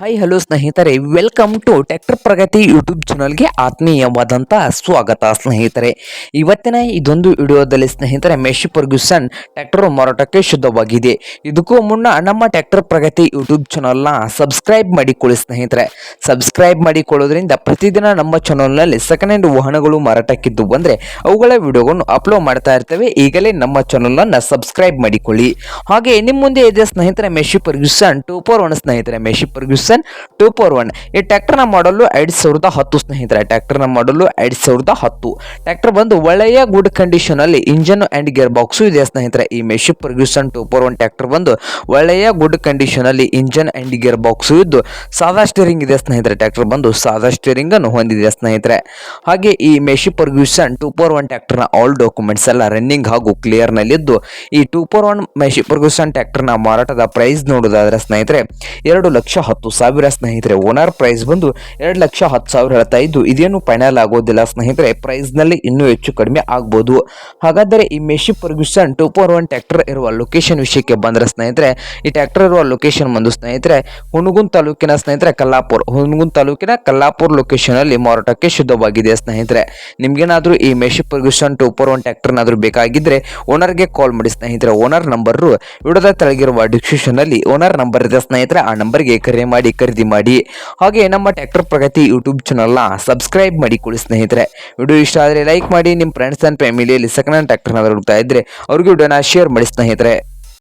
Hi hello ಸ್ನೇಹಿತರೆ. Welcome to tractor Pragati YouTube ಚಾನಲ್ಗೆ ಆತ್ಮೀಯವಾದಂಥ ಸ್ವಾಗತ ಸ್ನೇಹಿತರೆ. ಇವತ್ತಿನ ಇದೊಂದು ವಿಡಿಯೋದಲ್ಲಿ ಸ್ನೇಹಿತರೆ ಮೆಶಿ ಪರ್ಗ್ಯೂಸನ್ ಟ್ಯಾಕ್ಟರ್ ಮಾರಾಟಕ್ಕೆ ಶುದ್ಧವಾಗಿದೆ. ಇದಕ್ಕೂ ಮುನ್ನ ನಮ್ಮ ಟ್ಯಾಕ್ಟರ್ ಪ್ರಗತಿ ಯೂಟ್ಯೂಬ್ ಚಾನಲ್ನ ಸಬ್ಸ್ಕ್ರೈಬ್ ಮಾಡಿಕೊಳ್ಳಿ ಸ್ನೇಹಿತರೆ. ಸಬ್ಸ್ಕ್ರೈಬ್ ಮಾಡಿಕೊಳ್ಳೋದ್ರಿಂದ ಪ್ರತಿದಿನ ನಮ್ಮ ಚಾನಲ್ನಲ್ಲಿ ಸೆಕೆಂಡ್ ಹ್ಯಾಂಡ್ ವಾಹನಗಳು ಮಾರಾಟಕ್ಕಿದ್ದು ಬಂದರೆ ಅವುಗಳ ವಿಡಿಯೋಗಳನ್ನು ಅಪ್ಲೋಡ್ ಮಾಡ್ತಾ ಇರ್ತೇವೆ. ಈಗಲೇ ನಮ್ಮ ಚಾನಲನ್ನು ಸಬ್ಸ್ಕ್ರೈಬ್ ಮಾಡಿಕೊಳ್ಳಿ. ಹಾಗೆ ನಿಮ್ಮ ಮುಂದೆ ಇದೆ ಸ್ನೇಹಿತರೆ Massey Ferguson two four one ಸ್ನೇಹಿತರೆ. Massey Ferguson two four one ಈ ಟ್ಯಾಕ್ಟರ್ನ ಮಾಡಲು ಎರಡು ಸಾವಿರದ ಹತ್ತು ಸ್ನೇಹಿತರೆ ಟ್ಯಾಕ್ಟರ್ನ ಮಾಡಲು ಎರಡು ಸಾವಿರದ ಹತ್ತು. ಟ್ರ್ಯಾಕ್ಟರ್ ಬಂದು ಒಳ್ಳೆಯ ಗುಡ್ ಕಂಡೀಷನ್ ಅಲ್ಲಿ ಇಂಜನ್ ಅಂಡ್ ಗೇರ್ ಬಾಕ್ಸು ಇದೆ ಸ್ನೇಹಿತರೆ. ಈ Massey Ferguson two four one tractor ಬಂದು ಒಳ್ಳೆಯ ಗುಡ್ ಕಂಡೀಷನ್ ಅಲ್ಲಿ ಇಂಜನ್ ಅಂಡ್ ಗೇರ್ ಬಾಕ್ಸು ಇದ್ದು ಸಾದಾ ಸ್ಟೇರಿಂಗ್ ಇದೆ ಸ್ನೇಹಿತರೆ. ಟ್ರ್ಯಾಕ್ಟರ್ ಬಂದು ಸಾದಾ ಸ್ಟೇರಿಂಗ್ ಅನ್ನು ಹೊಂದಿದೆ ಸ್ನೇಹಿತರೆ. ಹಾಗೆ ಈ Massey Ferguson two four one ಟ್ರ್ಯಾಕ್ಟರ್ನ ಆಲ್ ಡಾಕ್ಯುಮೆಂಟ್ಸ್ ಎಲ್ಲ ರನ್ನಿಂಗ್ ಹಾಗೂ ಕ್ಲಿಯರ್ ನಲ್ಲಿದ್ದು ಈ two four one Massey Ferguson ಟ್ಯಾಕ್ಟರ್ನ ಮಾರಾಟದ ಪ್ರೈಸ್ ನೋಡೋದಾದ್ರೆ ಸ್ನೇಹಿತರೆ, ಎರಡು ಲಕ್ಷ ಹತ್ತು ಸಾವಿರ ಸ್ನೇಹಿತರೆ, ಓನರ್ ಪ್ರೈಸ್ ಬಂದು ಎರಡು ಲಕ್ಷ ಹತ್ತು ಸಾವಿರ ಹೇಳ್ತಾ ಇದ್ದು, ಇದೇನು ಫೈನಲ್ ಆಗೋದಿಲ್ಲ ಸ್ನೇಹಿತರೆ ಪ್ರೈಸ್ನಲ್ಲಿ ಇನ್ನೂ ಹೆಚ್ಚು ಕಡಿಮೆ ಆಗ್ಬೋದು. ಹಾಗಾದರೆ ಈ Massey Ferguson two four one tractor ಇರುವ ಲೊಕೇಶನ್ ವಿಷಯಕ್ಕೆ ಬಂದರೆ ಸ್ನೇಹಿತರೆ, ಈ ಟ್ಯಾಕ್ಟರ್ ಇರುವ ಲೊಕೇಶನ್ ಬಂದು ಸ್ನೇಹಿತರೆ, ಹುಣಗುನ್ ತಾಲೂಕಿನ ಸ್ನೇಹಿತರೆ, ಕಲ್ಲಾಪುರ್, ಹುಣಗುನ್ ತಾಲೂಕಿನ ಕಲ್ಲಾಪುರ್ ಲೊಕೇಶನ್ ಅಲ್ಲಿ ಮಾರಾಟಕ್ಕೆ ಶುದ್ಧವಾಗಿದೆ ಸ್ನೇಹಿತರೆ. ನಿಮ್ಗೇನಾದ್ರೂ ಈ Massey Ferguson two four one ಟ್ರ್ಯಾಕ್ಟರ್ನಾದ್ರೂ ಬೇಕಾಗಿದ್ರೆ ಓನರ್ಗೆ ಕಾಲ್ ಮಾಡಿ ಸ್ನೇಹಿತರೆ ಓನರ್ ನಂಬರ್ ವಿಡದ ತೆಳಗಿರುವ ಡಿಸ್ಕ್ರಿಪ್ಷನ್ ಅಲ್ಲಿ ಓನರ್ ನಂಬರ್ ಇದೆ ಸ್ನೇಹಿತರೆ, ಆ ನಂಬರ್ಗೆ ಕರೆ ಮಾಡಿ. ಖರೀದಿ ಮಾಡಿ. ಹಾಗೆ ನಮ್ಮ ಟ್ಯಾಕ್ಟರ್ ಪ್ರಗತಿ ಯೂಟ್ಯೂಬ್ ಚಾನಲ್ನ ಸಬ್ಸ್ಕ್ರೈಬ್ ಮಾಡಿ ಮಾಡಿಕೊಳ್ಳಿ ಸ್ನೇಹಿತರೆ. ವಿಡಿಯೋ ಇಷ್ಟ ಆದರೆ ಲೈಕ್ ಮಾಡಿ ನಿಮ್ಮ ಫ್ರೆಂಡ್ಸ್ ಆ್ಯಂಡ್ ಫ್ಯಾಮಿಲಿಯಲ್ಲಿ ಸೆಕೆಂಡ್ ಹ್ಯಾಂಡ್ ಟ್ಯಾಕ್ಟರ್ನ ಹುಡುಕ್ತಾ ಇದ್ದರೆ ಅವ್ರಿಗೂ ವಿಡಿಯೋನ ಶೇರ್ ಮಾಡಿ ಸ್ನೇಹಿತರೆ.